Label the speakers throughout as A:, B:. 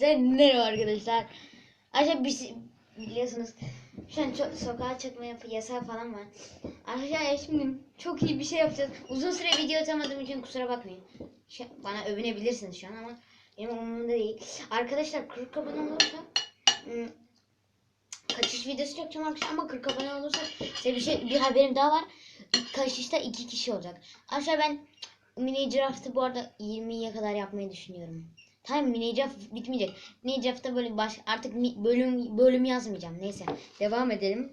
A: Hepinize merhaba arkadaşlar. Arkadaşlar biz biliyorsunuz şu an çok sokağa çıkma yasağı falan var. Arkadaşlar şimdi çok iyi bir şey yapacağız. Uzun süre video atamadığım için kusura bakmayın. Şu- bana övünebilirsiniz şu an ama benim umurumda değil. Arkadaşlar 40 abone olursa ım, kaçış videosu çekeceğim arkadaşlar ama 40 abone olursa size bir şey bir haberim daha var. Kaçışta iki kişi olacak. Arkadaşlar ben mini draftı bu arada 20'ye kadar yapmayı düşünüyorum. Tamam mini draft bitmeyecek. Mini draft'ta böyle baş artık bölüm bölüm yazmayacağım. Neyse devam edelim.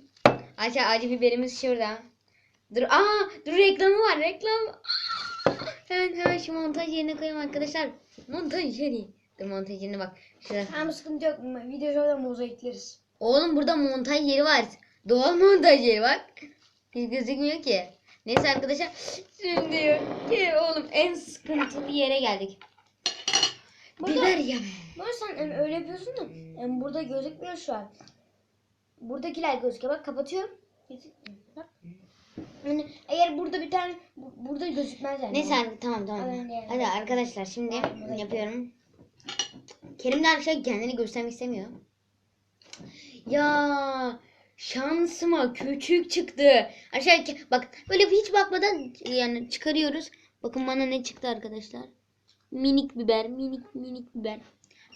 A: Ayça acı biberimiz şurada. Dur aa dur reklamı var reklam. Hemen hemen şu montaj yerine koyayım arkadaşlar. Montaj yeri. Dur montaj yerine bak. Şurada.
B: Tamam sıkıntı yok. Video şöyle mozaikleriz.
A: Oğlum burada montaj yeri var. Doğal montaj yeri bak. Hiç gözükmüyor ki. Neyse arkadaşlar. Şimdi ki oğlum en sıkıntılı yere geldik.
B: Burada-
A: Biber yeme.
B: Böyle sen em, öyle yapıyorsun da em, burada gözükmüyor şu an. Buradakiler gözüküyor. Bak kapatıyorum. Bak. Yani eğer burada bir tane bu- burada gözükmez yani.
A: Neyse abi, tamam tamam.
B: Hadi,
A: arkadaşlar şimdi
B: Hadi.
A: yapıyorum. Kerim de arkadaşlar kendini göstermek istemiyor. Ya şansıma küçük çıktı. Aşağı bak böyle hiç bakmadan yani çıkarıyoruz. Bakın bana ne çıktı arkadaşlar. Minik biber, minik minik biber.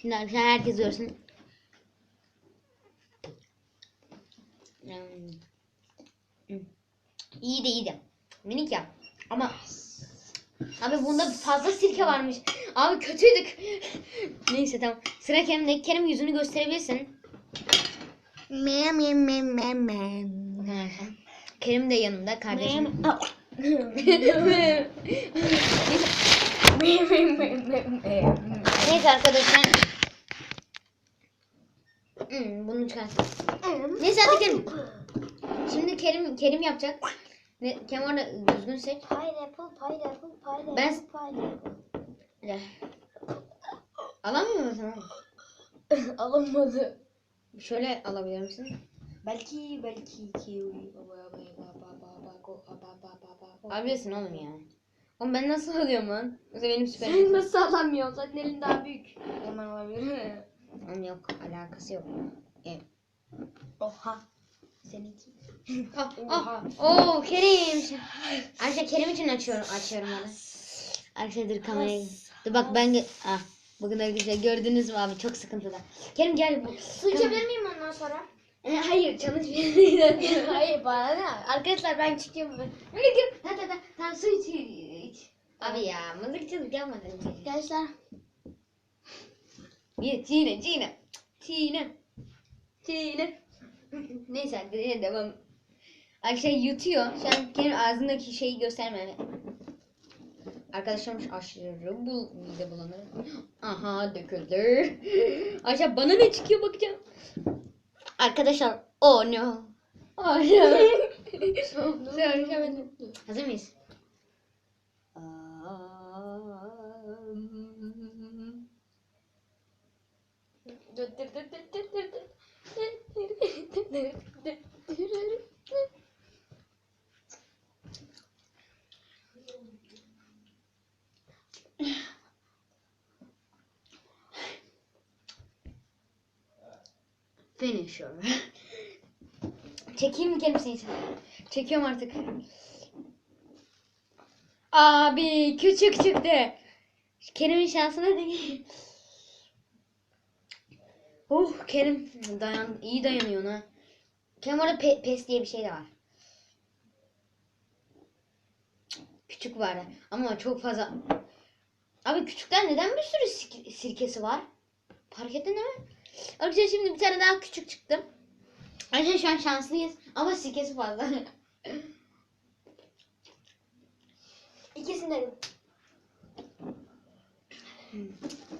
A: Şimdi arkadaşlar herkes görsün. Hmm. İyi de iyi de. Minik ya. Ama Abi bunda fazla sirke varmış. Abi kötüydük. Neyse tamam. Sıra Kerem'de. Kerem yüzünü gösterebilirsin. Mem mem mem mem mem. Kerim de yanımda kardeşim. Neyse arkadaşlar. Hmm, bunu çıkar. Neyse hadi Kerim. Şimdi Kerim Kerim yapacak. Ne, Kerim orada düzgün seç.
B: Pineapple, pineapple, pineapple,
A: Ben-
B: pineapple.
A: Gel. Alamıyor musun?
B: Alınmadı.
A: Şöyle alabilir misin?
B: Belki, belki kiwi.
A: Alabilirsin oğlum ya. Oğlum ben nasıl alıyorum lan? Mesela benim süper.
B: Sen nasıl alamıyorsun? Zaten elin daha büyük. Hemen olabilir.
A: Oğlum yok alakası yok. Evet.
B: Oha. Seninki.
A: Ah,
B: Oha.
A: ah. Oo Kerim. Arkadaşlar Kerim için açıyorum açıyorum onu. Arkadaşlar dur kamerayı. Dur bak ben ge- ah. Bakın arkadaşlar gördünüz mü abi çok sıkıntıda. Kerim gel bu.
B: Su içebilir miyim ondan sonra?
A: E, hayır bir
B: Hayır bana ne? Arkadaşlar ben çıkıyorum.
A: Öyle gir. Ha ha ha. Tamam su iç. iç. Abi ya mızıkçılık yapmadın.
B: Arkadaşlar.
A: Bir çiğne çiğne. Çiğne. Çiğne. Neyse arkadaşlar devam. Arkadaşlar yutuyor. Şu an kendi ağzındaki şeyi gösterme. Arkadaşlarım aşırı bu mide bulanır. Aha döküldü. Arkadaşlar bana ne çıkıyor bakacağım. Arkadaşlar oh no. Oh no. Hazır mıyız? Finisher. Çekeyim mi kelimesini? Çekiyorum artık. Abi küçük çıktı. Kerim'in şansına değil. Oh Kerim dayan iyi dayanıyor ha. Kerim orada pe- pes diye bir şey de var. Küçük var ama çok fazla. Abi küçükten neden bir sürü sirkesi var? Fark ettin değil mi? Arkadaşlar şimdi bir tane daha küçük çıktı. Arkadaşlar şu an şanslıyız ama sirkesi fazla.
B: İkisini de.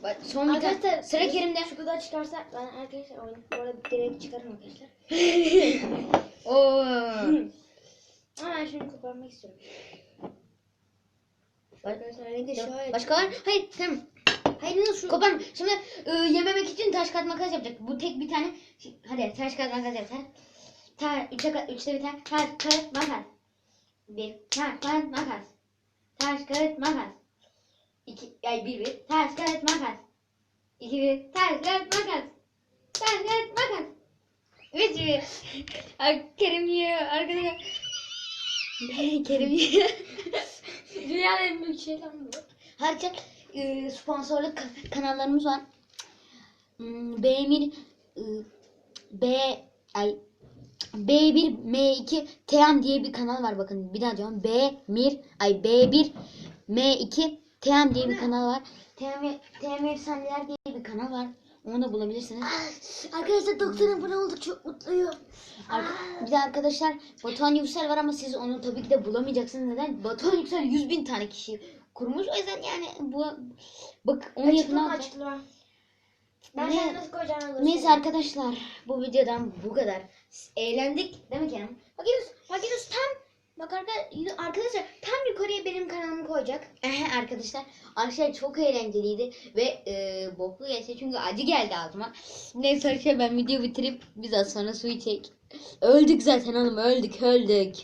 A: Bak, Son.
B: Arkadaşlar
A: Sıra Kerim'de.
B: Şu kadar çıkarsa ben arkadaşlar oyunu bu arada direkt çıkarım arkadaşlar.
A: Oo.
B: Ama ben şunu koparmak istiyorum. Şöyle.
A: Başka var? Hayır tamam. Hayır şu? Koparma. Şimdi e, yememek için taş kağıt makas yapacak. Bu tek bir tane. Şi- Hadi taş kağıt makas yap sen. Ta, üçe, üçte bir tane. Taş kağıt makas. Bir. Taş kağıt makas. Taş kağıt makas. İki. Ay bir bir. Taş kağıt makas. 2, 1. Taş, kağıt, makas. Taş, kağıt, makas. 3, 1. Ay, Kerim yiyor arkadaşlar. Kerim yiyor.
B: Dünyanın en büyük şey lan bu.
A: Harika e, sponsorluk ka- kanallarımız var. Hmm, B1 e, B ay B1 M2 Team diye bir kanal var bakın bir daha diyorum B1 ay B1 M2 Team diye bir kanal var. Team Team Efsaneler diye bir kanal var. Onu da bulabilirsiniz.
B: Arkadaşlar 90 abone olduk çok mutluyum.
A: Arka- bir de arkadaşlar Batuhan Yüksel var ama siz onu tabii ki de bulamayacaksınız. Neden? Batuhan Yüksel 100 bin tane kişi kurmuş. O yüzden yani bu bak onu yapın
B: Açıklama. Ben
A: Ne-
B: sana nasıl koyacağını.
A: Neyse arkadaşlar bu videodan bu kadar. Eğlendik değil mi Kerem?
B: Bak Yunus, bak Yunus tam bak arka- arkadaşlar tam yukarıya benim kanalımı koyacak.
A: Ehe, arkadaşlar arkadaşlar çok eğlenceliydi ve e, boklu geçti çünkü acı geldi ağzıma. Neyse arkadaşlar ben video bitirip biz az sonra su içecek. Öldük zaten oğlum öldük öldük.